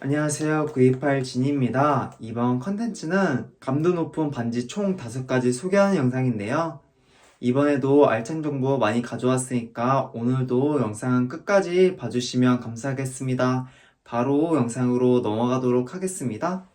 안녕하세요. 928 진입니다. 이번 컨텐츠는 감도 높은 반지 총 5가지 소개하는 영상인데요. 이번에도 알찬 정보 많이 가져왔으니까 오늘도 영상 끝까지 봐주시면 감사하겠습니다. 바로 영상으로 넘어가도록 하겠습니다.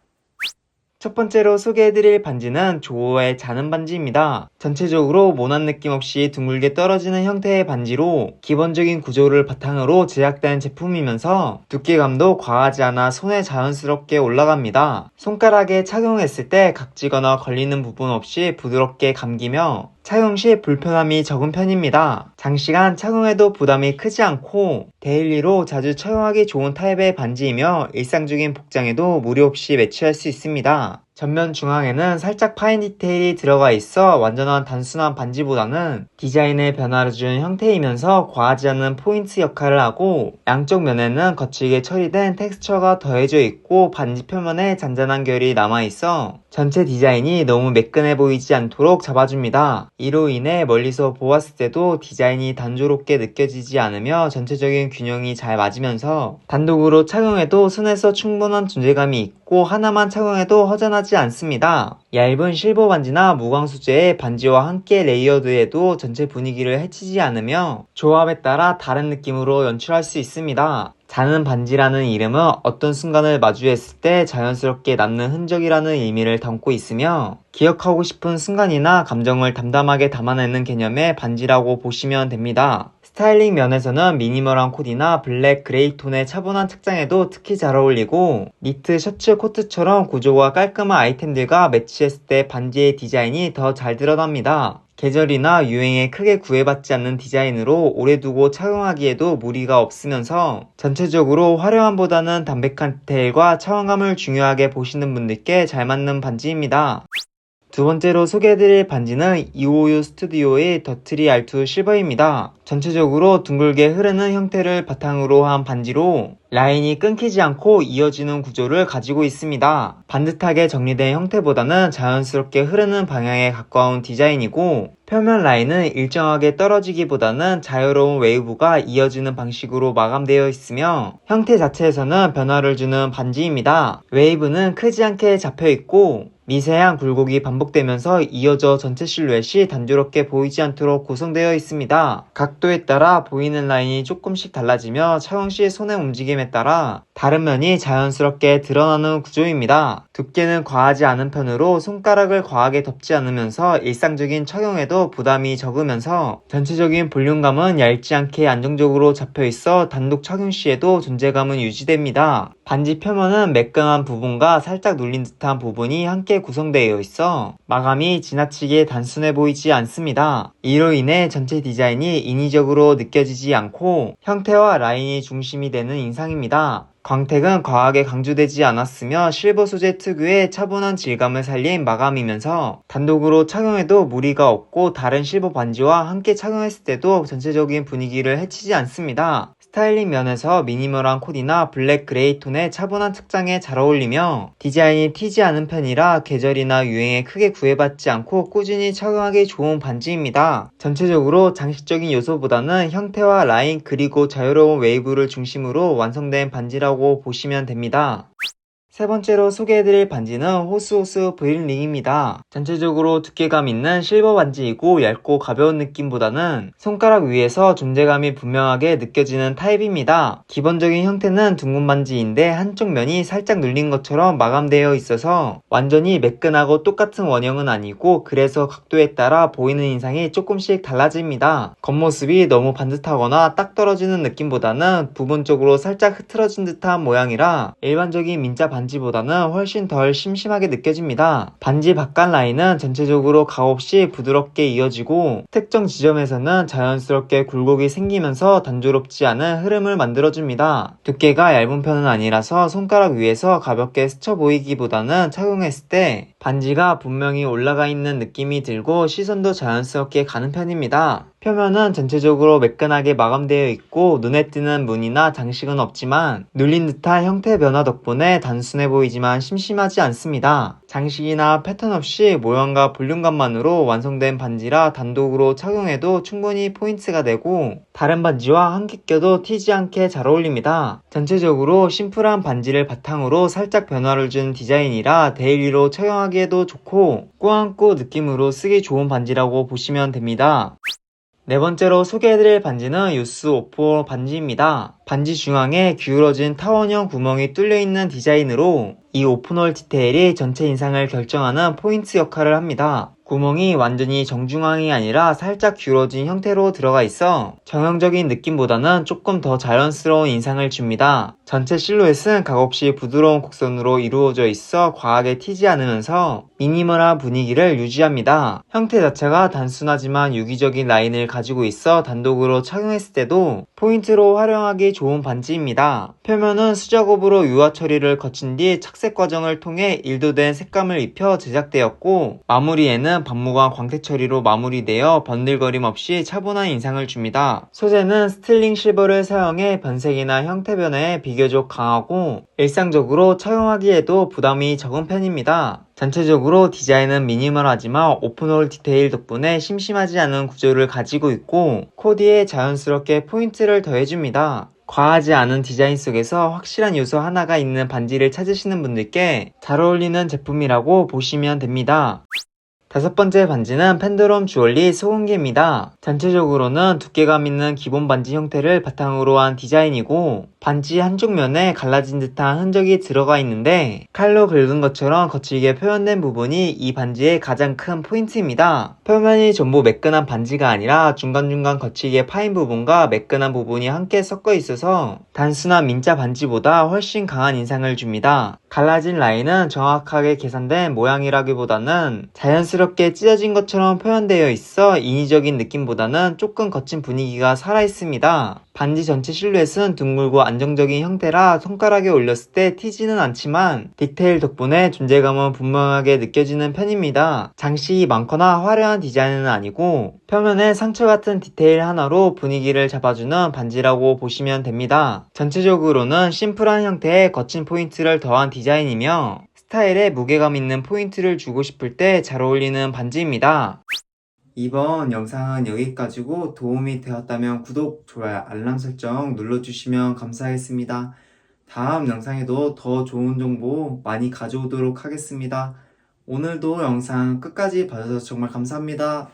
첫 번째로 소개해드릴 반지는 조어의 자는 반지입니다. 전체적으로 모난 느낌 없이 둥글게 떨어지는 형태의 반지로 기본적인 구조를 바탕으로 제작된 제품이면서 두께감도 과하지 않아 손에 자연스럽게 올라갑니다. 손가락에 착용했을 때 각지거나 걸리는 부분 없이 부드럽게 감기며 착용 시 불편함이 적은 편입니다. 장시간 착용해도 부담이 크지 않고 데일리로 자주 착용하기 좋은 타입의 반지이며 일상 적인 복장에도 무리 없이 매치할 수 있습니다. 전면 중앙에는 살짝 파인 디테일이 들어가 있어 완전한 단순한 반지보다는 디자인에 변화를 주는 형태이면서 과하지 않은 포인트 역할을 하고 양쪽 면에는 거칠게 처리된 텍스처가 더해져 있고 반지 표면에 잔잔한 결이 남아있어 전체 디자인이 너무 매끈해 보이지 않도록 잡아줍니다. 이로 인해 멀리서 보았을 때도 디자인이 단조롭게 느껴지지 않으며 전체적인 균형이 잘 맞으면서 단독으로 착용해도 손에서 충분한 존재감이 있고 하나만 착용해도 허전하지 않습니다. 얇은 실버 반지나 무광 소재의 반지와 함께 레이어드해도 전체 분위기를 해치지 않으며 조합에 따라 다른 느낌으로 연출할 수 있습니다. 자는 반지라는 이름은 어떤 순간을 마주했을 때 자연스럽게 남는 흔적이라는 의미를 담고 있으며 기억하고 싶은 순간이나 감정을 담담하게 담아내는 개념의 반지라고 보시면 됩니다. 스타일링 면에서는 미니멀한 코디나 블랙, 그레이 톤의 차분한 착장에도 특히 잘 어울리고 니트, 셔츠, 코트처럼 구조가 깔끔한 아이템들과 매치했을 때 반지의 디자인이 더 잘 드러납니다. 계절이나 유행에 크게 구애받지 않는 디자인으로 오래 두고 착용하기에도 무리가 없으면서 전체적으로 화려함보다는 담백한 디테일과 차원감을 중요하게 보시는 분들께 잘 맞는 반지입니다. 두 번째로 소개해드릴 반지는 255 스튜디오의 더트리 알투 실버입니다. 전체적으로 둥글게 흐르는 형태를 바탕으로 한 반지로 라인이 끊기지 않고 이어지는 구조를 가지고 있습니다. 반듯하게 정리된 형태보다는 자연스럽게 흐르는 방향에 가까운 디자인이고 표면 라인은 일정하게 떨어지기보다는 자유로운 웨이브가 이어지는 방식으로 마감되어 있으며 형태 자체에서는 변화를 주는 반지입니다. 웨이브는 크지 않게 잡혀 있고 미세한 굴곡이 반복되면서 이어져 전체 실루엣이 단조롭게 보이지 않도록 구성되어 있습니다. 각도에 따라 보이는 라인이 조금씩 달라지며 착용 시 손의 움직임에 따라 다른 면이 자연스럽게 드러나는 구조입니다. 두께는 과하지 않은 편으로 손가락을 과하게 덮지 않으면서 일상적인 착용에도 부담이 적으면서 전체적인 볼륨감은 얇지 않게 안정적으로 잡혀 있어 단독 착용 시에도 존재감은 유지됩니다. 반지 표면은 매끈한 부분과 살짝 눌린 듯한 부분이 함께 구성되어 있어 마감이 지나치게 단순해 보이지 않습니다. 이로 인해 전체 디자인이 인위적으로 느껴지지 않고 형태와 라인이 중심이 되는 인상입니다. 광택은 과하게 강조되지 않았으며 실버 소재 특유의 차분한 질감을 살린 마감이면서 단독으로 착용해도 무리가 없고 다른 실버 반지와 함께 착용했을 때도 전체적인 분위기를 해치지 않습니다. 스타일링 면에서 미니멀한 코디나 블랙 그레이 톤의 차분한 착장에 잘 어울리며 디자인이 튀지 않은 편이라 계절이나 유행에 크게 구애받지 않고 꾸준히 착용하기 좋은 반지입니다. 전체적으로 장식적인 요소보다는 형태와 라인 그리고 자유로운 웨이브를 중심으로 완성된 반지라고 보시면 됩니다. 세 번째로 소개해드릴 반지는 호스호스 브릴링입니다. 전체적으로 두께감 있는 실버 반지이고 얇고 가벼운 느낌보다는 손가락 위에서 존재감이 분명하게 느껴지는 타입입니다. 기본적인 형태는 둥근 반지인데 한쪽 면이 살짝 눌린 것처럼 마감되어 있어서 완전히 매끈하고 똑같은 원형은 아니고 그래서 각도에 따라 보이는 인상이 조금씩 달라집니다. 겉모습이 너무 반듯하거나 딱 떨어지는 느낌보다는 부분적으로 살짝 흐트러진 듯한 모양이라 일반적인 민자 반지 반지보다는 훨씬 덜 심심하게 느껴집니다. 반지 바깥 라인은 전체적으로 값없이 부드럽게 이어지고 특정 지점에서는 자연스럽게 굴곡이 생기면서 단조롭지 않은 흐름을 만들어줍니다. 두께가 얇은 편은 아니라서 손가락 위에서 가볍게 스쳐 보이기보다는 착용했을 때 반지가 분명히 올라가 있는 느낌이 들고 시선도 자연스럽게 가는 편입니다. 표면은 전체적으로 매끈하게 마감되어 있고 눈에 띄는 무늬나 장식은 없지만 눌린 듯한 형태 변화 덕분에 단순해 보이지만 심심하지 않습니다. 장식이나 패턴 없이 모양과 볼륨감만으로 완성된 반지라 단독으로 착용해도 충분히 포인트가 되고 다른 반지와 함께 껴도 튀지 않게 잘 어울립니다. 전체적으로 심플한 반지를 바탕으로 살짝 변화를 준 디자인이라 데일리로 착용하기에도 좋고 꾸안꾸 느낌으로 쓰기 좋은 반지라고 보시면 됩니다. 네 번째로 소개해드릴 반지는 유스 오포 반지입니다. 반지 중앙에 기울어진 타원형 구멍이 뚫려 있는 디자인으로 이 오픈홀 디테일이 전체 인상을 결정하는 포인트 역할을 합니다. 구멍이 완전히 정중앙이 아니라 살짝 기울어진 형태로 들어가 있어 정형적인 느낌보다는 조금 더 자연스러운 인상을 줍니다. 전체 실루엣은 값없이 부드러운 곡선으로 이루어져 있어 과하게 튀지 않으면서 미니멀한 분위기를 유지합니다. 형태 자체가 단순하지만 유기적인 라인을 가지고 있어 단독으로 착용했을 때도 포인트로 활용하기 좋은 반지입니다. 표면은 수작업으로 유화 처리를 거친 뒤 착색 과정을 통해 일도된 색감을 입혀 제작되었고 마무리에는 반무광 광택 처리로 마무리되어 번들거림 없이 차분한 인상을 줍니다. 소재는 스틸링 실버를 사용해 변색이나 형태 변화에 비교적 강하고 일상적으로 착용하기에도 부담이 적은 편입니다. 전체적으로 디자인은 미니멀하지만 오픈홀 디테일 덕분에 심심하지 않은 구조를 가지고 있고 코디에 자연스럽게 포인트를 더해줍니다. 과하지 않은 디자인 속에서 확실한 요소 하나가 있는 반지를 찾으시는 분들께 잘 어울리는 제품이라고 보시면 됩니다. 다섯 번째 반지는 펜드롬 주얼리 소금기입니다. 전체적으로는 두께감 있는 기본 반지 형태를 바탕으로 한 디자인이고 반지 한쪽 면에 갈라진 듯한 흔적이 들어가 있는데 칼로 긁은 것처럼 거칠게 표현된 부분이 이 반지의 가장 큰 포인트입니다. 표면이 전부 매끈한 반지가 아니라 중간중간 거칠게 파인 부분과 매끈한 부분이 함께 섞어 있어서 단순한 민자 반지보다 훨씬 강한 인상을 줍니다. 갈라진 라인은 정확하게 계산된 모양이라기보다는 자연스 럽게 찢어진 것처럼 표현되어 있어 인위적인 느낌보다는 조금 거친 분위기가 살아있습니다. 반지 전체 실루엣은 둥글고 안정적인 형태라 손가락에 올렸을 때 튀지는 않지만 디테일 덕분에 존재감은 분명하게 느껴지는 편입니다. 장식이 많거나 화려한 디자인은 아니고 표면에 상처 같은 디테일 하나로 분위기를 잡아주는 반지라고 보시면 됩니다. 전체적으로는 심플한 형태에 거친 포인트를 더한 디자인이며 스타일에 무게감 있는 포인트를 주고 싶을 때 잘 어울리는 반지입니다. 이번 영상은 여기까지고 도움이 되었다면 구독, 좋아요, 알람 설정 눌러주시면 감사하겠습니다. 다음 영상에도 더 좋은 정보 많이 가져오도록 하겠습니다. 오늘도 영상 끝까지 봐주셔서 정말 감사합니다.